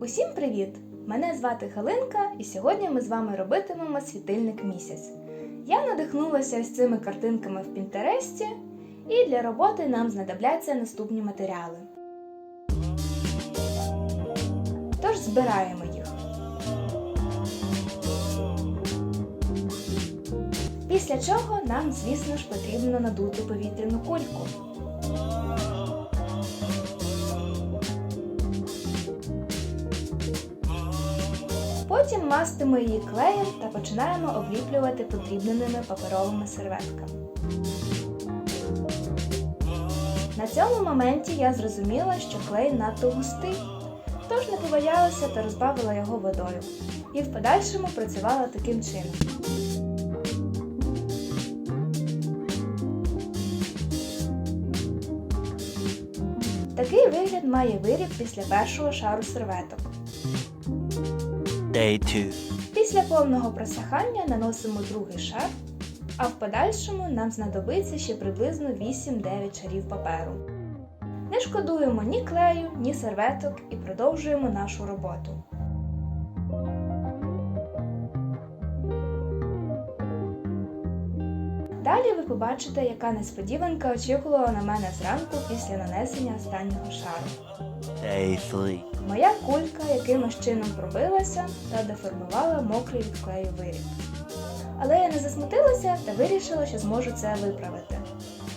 Усім привіт! Мене звати Галинка, і сьогодні ми з вами робитимемо світильник місяць. Я надихнулася ось цими картинками в Пінтересті, і для роботи нам знадобляться наступні матеріали. Тож збираємо їх. Після чого нам, звісно ж, потрібно надути повітряну кульку. Потім мастимо її клеєм та починаємо обліплювати подрібненими паперовими серветками. На цьому моменті я зрозуміла, що клей надто густий, тож не побоялася та розбавила його водою. І в подальшому працювала таким чином. Такий вигляд має виріб після першого шару серветок. Day 2. Після повного просихання наносимо другий шар, а в подальшому нам знадобиться ще приблизно 8-9 шарів паперу. Не шкодуємо ні клею, ні серветок і продовжуємо нашу роботу. Далі ви побачите, яка несподіванка очікувала на мене зранку після нанесення останнього шару. Day 3. Моя кулька якимось чином пробилася та деформувала мокрий від клею виріб. Але я не засмутилася та вирішила, що зможу це виправити.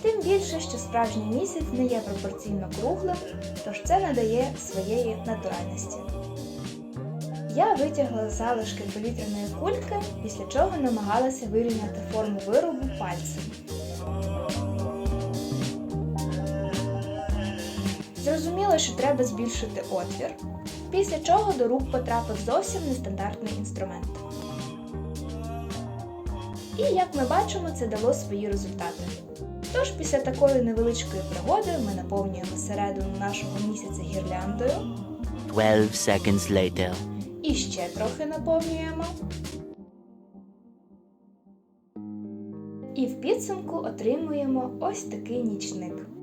Тим більше, що справжній місяць не є пропорційно круглим, тож це надає своєї натуральності. Я витягла залишки повітряної кульки, після чого намагалася вирівняти форму виробу пальцем. Зрозуміло, що треба збільшити отвір, після чого до рук потрапив зовсім нестандартний інструмент. І як ми бачимо, це дало свої результати. Тож після такої невеличкої пригоди ми наповнюємо середину нашого місяця гірляндою 12 seconds later. і ще трохи наповнюємо. І в підсумку отримуємо ось такий нічник.